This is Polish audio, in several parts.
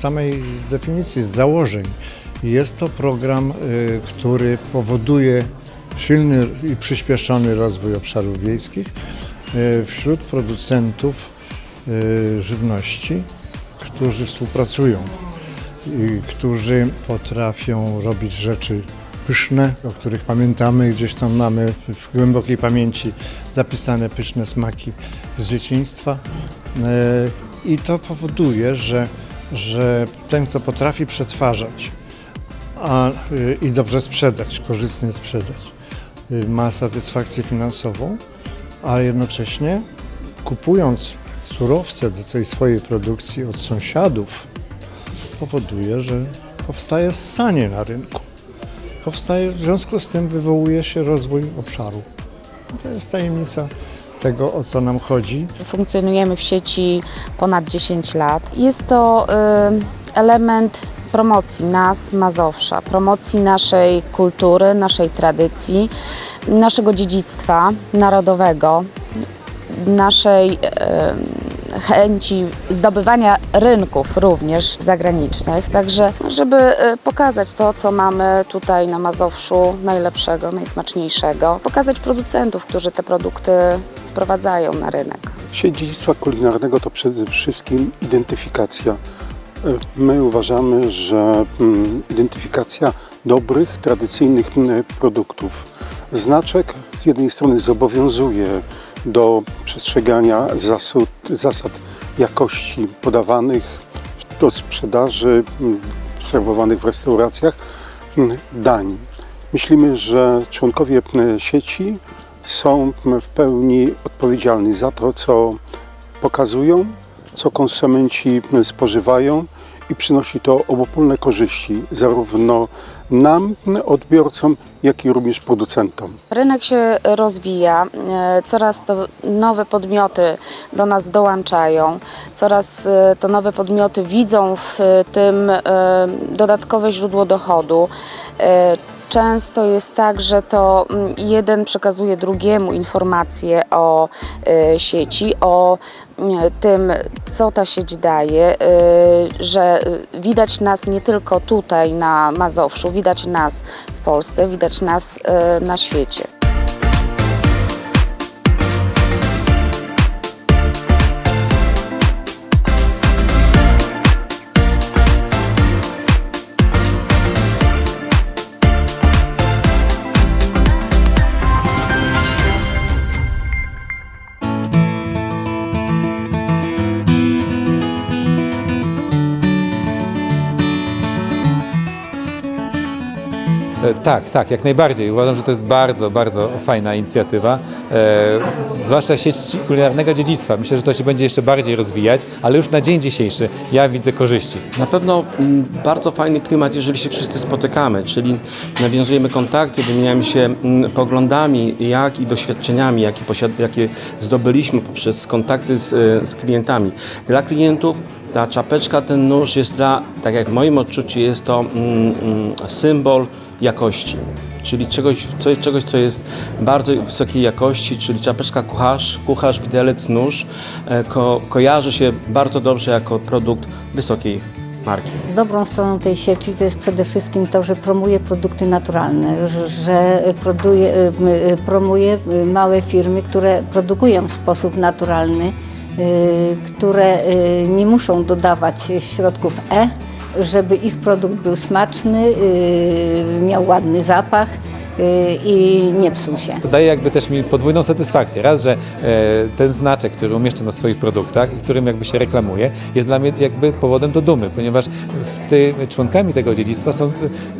samej definicji, z założeń. Jest to program, y, który powoduje silny i przyspieszony rozwój obszarów wiejskich y, wśród producentów y, żywności, którzy współpracują i którzy potrafią robić rzeczy pyszne, o których pamiętamy, gdzieś tam mamy w głębokiej pamięci zapisane pyszne smaki z dzieciństwa. E, I to powoduje, że, że ten, kto potrafi przetwarzać a, y, i dobrze sprzedać, korzystnie sprzedać, y, ma satysfakcję finansową, a jednocześnie kupując surowce do tej swojej produkcji od sąsiadów, powoduje, że powstaje ssanie na rynku. Powstaje, w związku z tym wywołuje się rozwój obszaru. To jest tajemnica tego, o co nam chodzi. Funkcjonujemy w sieci ponad 10 lat. Jest to y, element promocji nas, Mazowsza, promocji naszej kultury, naszej tradycji, naszego dziedzictwa narodowego, naszej y, chęci zdobywania rynków również zagranicznych. Także, żeby y, pokazać to, co mamy tutaj na Mazowszu najlepszego, najsmaczniejszego, pokazać producentów, którzy te produkty wprowadzają na rynek. Sieć dziedzictwa kulinarnego to przede wszystkim identyfikacja. My uważamy, że mm, identyfikacja dobrych, tradycyjnych mm, produktów. Znaczek z jednej strony zobowiązuje do przestrzegania zasad, zasad jakości podawanych do sprzedaży, mm, serwowanych w restauracjach mm, dań. Myślimy, że członkowie mm, sieci są w pełni odpowiedzialni za to, co pokazują, co konsumenci spożywają i przynosi to obopólne korzyści zarówno nam, odbiorcom, jak i również producentom. Rynek się rozwija, e, coraz to nowe podmioty do nas dołączają, coraz e, to nowe podmioty widzą w tym e, dodatkowe źródło dochodu. Często jest tak, że to mm, jeden przekazuje drugiemu informacje o e, sieci, o mm, tym, co ta sieć daje, e, że widać nas nie tylko tutaj na Mazowszu, widać nas w Polsce, widać nas na świecie. Tak, tak, jak najbardziej. Uważam, że to jest bardzo, bardzo fajna inicjatywa, e, zwłaszcza sieć kulinarnego dziedzictwa. Myślę, że to się będzie jeszcze bardziej rozwijać, ale już na dzień dzisiejszy ja widzę korzyści. Na pewno mm, bardzo fajny klimat, jeżeli się wszyscy spotykamy, czyli nawiązujemy kontakty, wymieniamy się mm, poglądami, jak i doświadczeniami, jakie, posiad- jakie zdobyliśmy poprzez kontakty z, e, z klientami. Dla klientów ta czapeczka, ten nóż jest dla, tak jak w moim odczuciu, jest to mm, mm, symbol jakości. Czyli czegoś, co, czegoś, co jest bardzo wysokiej jakości, czyli czapeczka kucharz, kucharz, widelec, nóż, e, ko, kojarzy się bardzo dobrze jako produkt wysokiej marki. Dobrą stroną tej sieci to jest przede wszystkim to, że promuje produkty naturalne, że- produkuje, y, y, promuje małe firmy, które produkują w sposób naturalny, które nie muszą dodawać środków E, żeby ich produkt był smaczny, y, miał ładny zapach i nie psuł się. To daje jakby też mi podwójną satysfakcję. Raz, że e, ten znaczek, który umieszczam na swoich produktach i którym jakby się reklamuje, jest dla mnie jakby powodem do dumy, ponieważ ty, członkami tego dziedzictwa są e,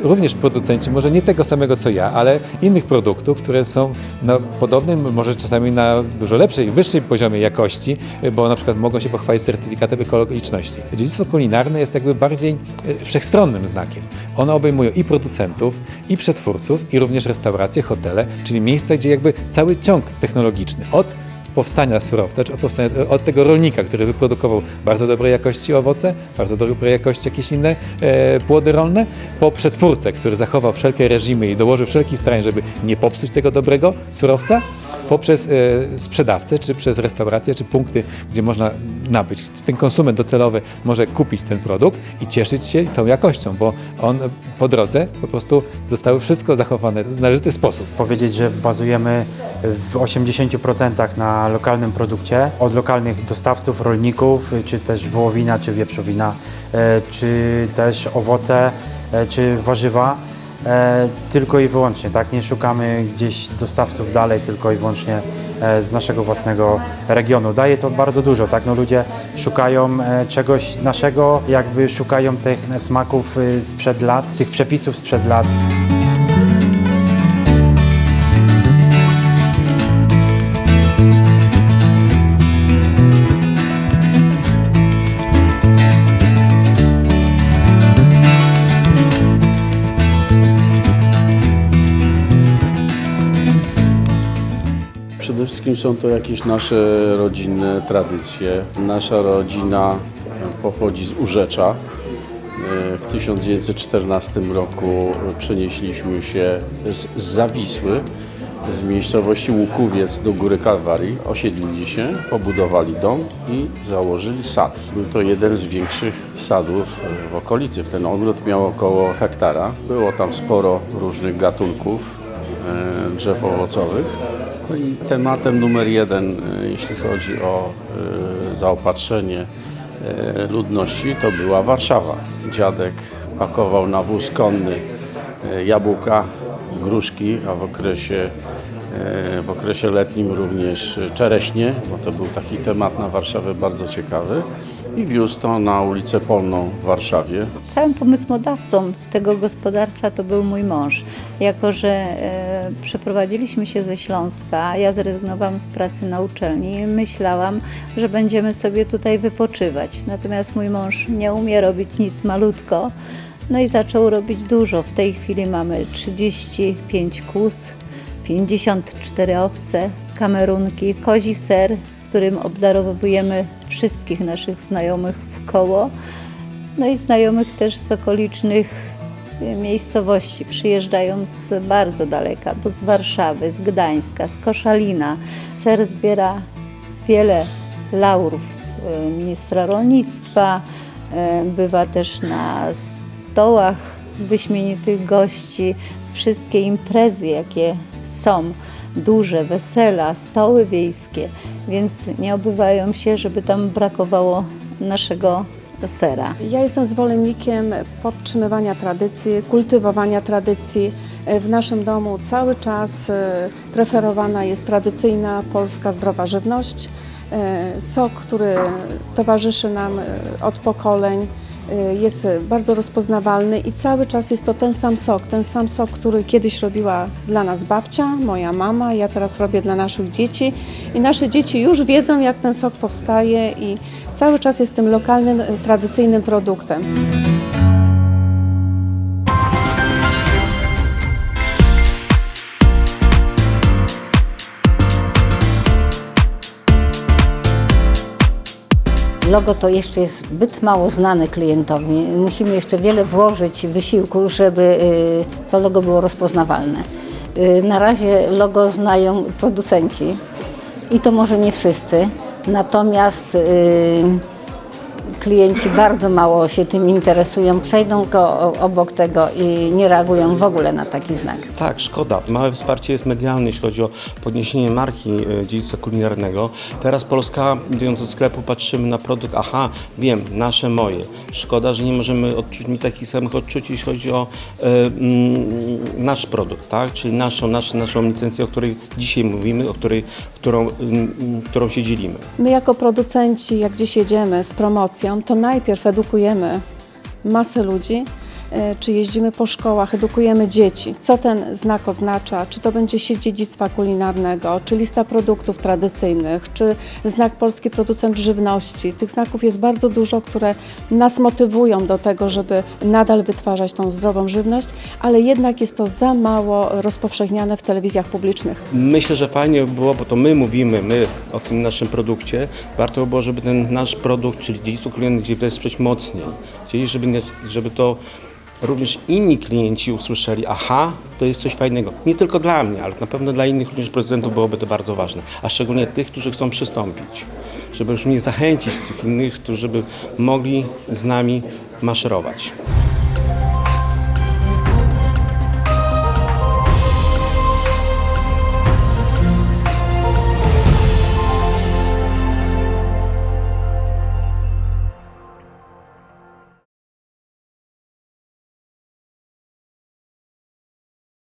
również producenci, może nie tego samego co ja, ale innych produktów, które są na podobnym, może czasami na dużo lepszej, wyższym poziomie jakości, e, bo na przykład mogą się pochwalić certyfikatem ekologiczności. Dziedzictwo kulinarne jest jakby bardziej wszechstronnym znakiem. Ono obejmuje i producentów, i przetwórców, i również restauracje, hotele, czyli miejsca, gdzie jakby cały ciąg technologiczny od powstania surowca, czy od, powstania, od tego rolnika, który wyprodukował bardzo dobrej jakości owoce, bardzo dobrej jakości jakieś inne e, płody rolne, po przetwórcę, który zachował wszelkie reżimy i dołożył wszelkich starań, żeby nie popsuć tego dobrego surowca, poprzez e, sprzedawcę, czy przez restauracje, czy punkty, gdzie można nabyć. Ten konsument docelowy może kupić ten produkt i cieszyć się tą jakością, bo on po drodze po prostu zostały wszystko zachowane w należyty sposób. powiedzieć, że bazujemy w 80% na lokalnym produkcie, od lokalnych dostawców, rolników, czy też wołowina, czy wieprzowina, e, czy też owoce, e, czy warzywa. E, Tylko i wyłącznie, tak? Nie szukamy gdzieś dostawców dalej, tylko i wyłącznie e, z naszego własnego regionu. Daje to bardzo dużo, tak? No ludzie szukają e, czegoś naszego, jakby szukają tych smaków y, sprzed lat, tych przepisów sprzed lat. Przede wszystkim są to jakieś nasze rodzinne tradycje. Nasza rodzina pochodzi z Urzecza. E, W 1914 roku przenieśliśmy się z z Zawisły, z miejscowości Łukowiec do Góry Kalwarii. Osiedlili się, pobudowali dom i założyli sad. Był to jeden z większych sadów w okolicy. Ten ogród miał około hektara. Było tam sporo różnych gatunków e, drzew owocowych. No i tematem numer jeden, e, jeśli chodzi o e, zaopatrzenie e, ludności, to była Warszawa. Dziadek pakował na wóz konny jabłka, gruszki, a w okresie, w okresie letnim również czereśnie, bo to był taki temat na Warszawę bardzo ciekawy. I wiózł to na ulicę Polną w Warszawie. Całym pomysłodawcą tego gospodarstwa to był mój mąż. Jako, że przeprowadziliśmy się ze Śląska, ja zrezygnowałam z pracy na uczelni i myślałam, że będziemy sobie tutaj wypoczywać. Natomiast mój mąż nie umie robić nic malutko, no i zaczął robić dużo. W tej chwili mamy 35 kus, 54 owce, kamerunki, kozi ser, którym obdarowujemy wszystkich naszych znajomych w koło. No i znajomych też z okolicznych miejscowości. Przyjeżdżają z bardzo daleka, bo z Warszawy, z Gdańska, z Koszalina. Ser zbiera wiele laurów e, ministra rolnictwa. e, Bywa też na stołach wyśmienitych gości. Wszystkie imprezy, jakie są, duże wesela, stoły wiejskie, więc nie obywają się, żeby tam brakowało naszego sera. Ja jestem zwolennikiem podtrzymywania tradycji, kultywowania tradycji. W naszym domu cały czas e, preferowana jest tradycyjna polska zdrowa żywność. E, Sok, który towarzyszy nam e, od pokoleń, jest bardzo rozpoznawalny i cały czas jest to ten sam sok, ten sam sok, który kiedyś robiła dla nas babcia, moja mama, ja teraz robię dla naszych dzieci i nasze dzieci już wiedzą, jak ten sok powstaje i cały czas jest tym lokalnym, tradycyjnym produktem. Logo to jeszcze jest zbyt mało znane klientowi. Musimy jeszcze wiele włożyć wysiłku, żeby y, to logo było rozpoznawalne. Y, Na razie logo znają producenci i to może nie wszyscy, natomiast y, klienci bardzo mało się tym interesują, przejdą go obok tego i nie reagują w ogóle na taki znak. Tak, szkoda. Małe wsparcie jest medialne, jeśli chodzi o podniesienie marki e, dziedzictwa kulinarnego. Teraz Polska, idąc do sklepu, patrzymy na produkt, aha, wiem, nasze, moje. Szkoda, że nie możemy odczuć mi takich samych odczuć, jeśli chodzi o e, mm, nasz produkt, tak? czyli naszą, naszą, naszą licencję, o której dzisiaj mówimy, o której, którą, mm, którą się dzielimy. My jako producenci, jak dziś jedziemy z promocją, to najpierw edukujemy masę ludzi, e, czy jeździmy po szkołach, edukujemy dzieci, co ten znak oznacza, czy to będzie sieć dziedzictwa kulinarnego, czy lista produktów tradycyjnych, czy znak polski producent żywności. Tych znaków jest bardzo dużo, które nas motywują do tego, żeby nadal wytwarzać tą zdrową żywność, ale jednak jest to za mało rozpowszechniane w telewizjach publicznych. Myślę, że fajnie by było, bo to my mówimy, my o tym naszym produkcie. Warto by było, żeby ten nasz produkt, czyli dziedzictwo gdzieś wesprzeć mocniej. Chcieli, żeby, żeby to również inni klienci usłyszeli, aha, to jest coś fajnego. Nie tylko dla mnie, ale na pewno dla innych również producentów byłoby to bardzo ważne. A szczególnie tych, którzy chcą przystąpić. żeby już nie zachęcić tych innych, którzy by mogli z nami maszerować.